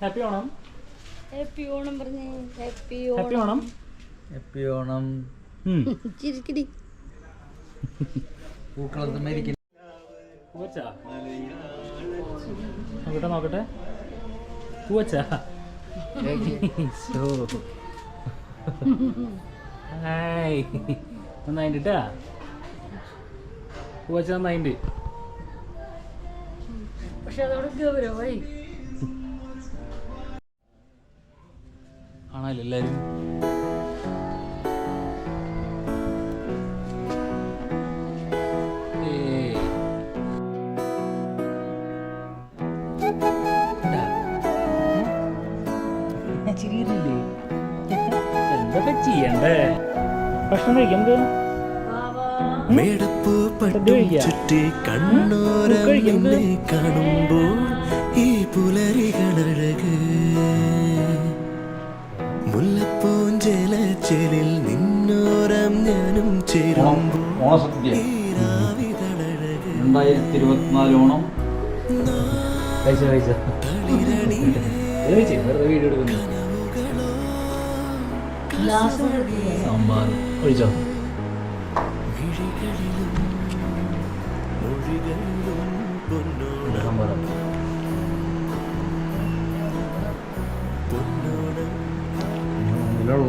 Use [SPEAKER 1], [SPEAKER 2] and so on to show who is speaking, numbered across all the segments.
[SPEAKER 1] Happy Onam
[SPEAKER 2] happy Onam പറഞ്ഞു. Happy
[SPEAKER 1] happy Onam
[SPEAKER 3] happy Onam
[SPEAKER 1] ഉം.
[SPEAKER 2] ചിരിക്കടി.
[SPEAKER 3] പൂക്കളത്തുമായിരിക്കും
[SPEAKER 1] പൂവച്ചാ? നോക്കട്ടെ നോക്കട്ടെ. പൂവച്ചാ? ഹായ്. നന്നായിട്ടാ പൂവച്ച നന്നായിട്ട്
[SPEAKER 2] പക്ഷെ അതോടെ ഗൗരവമായി
[SPEAKER 1] ആണല്ലോ എല്ലാരും ഏയ്. ഇതാ. ഉം. ചിരിക്കുന്നില്ലേ? എന്തൊക്കെ ചെയ്യണ്ടേ ഭക്ഷണം കഴിക്കാം നമുക്ക്
[SPEAKER 4] മേടപ്പൂ പട്ടും ചുറ്റി കണ്ണോരം
[SPEAKER 1] ഉം, കഴിക്കാം.
[SPEAKER 4] നിന്നെ കാണുമ്പോൾ ഈ പുലരികളഴക്
[SPEAKER 3] ഓണസദ്യ. രണ്ടായിരത്തി ഇരുപത്തിനാല് ഓണം.
[SPEAKER 1] കഴിച്ച
[SPEAKER 4] തളിരണി
[SPEAKER 1] വെറുതെ വീഡിയോ എടുക്കുന്നു. സാമ്പാർ. ഒഴിച്ചോ? സാമ്പാർ.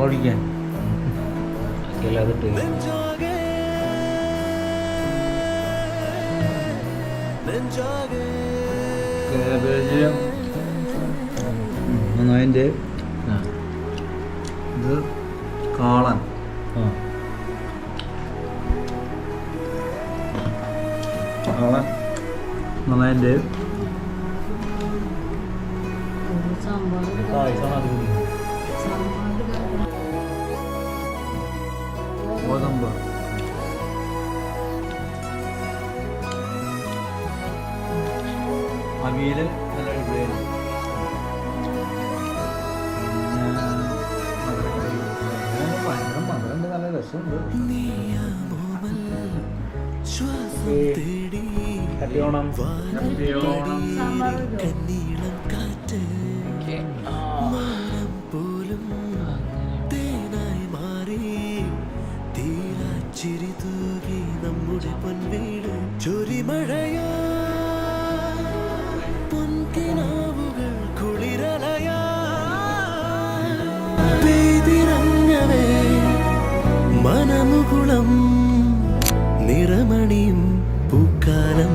[SPEAKER 3] ഒഴിക്കാൻ
[SPEAKER 1] ഇട്ട്
[SPEAKER 4] നെഞ്ചാകെ നെഞ്ചാകെ
[SPEAKER 3] കാബേജ്
[SPEAKER 1] അതിന്റെ
[SPEAKER 3] ഇത് കാളൻ.
[SPEAKER 1] ആ.
[SPEAKER 3] കാളൻ. അതിന്റെ
[SPEAKER 2] സാമ്പാർ
[SPEAKER 3] അവിയൽ നല്ല അടിപൊളിയായിരുന്നു നല്ല രസമുണ്ട്
[SPEAKER 4] തൂകി നമ്മുടെ പൊൻവീട് ചൊരിമഴയാ നിറമണിയും പൂക്കാലം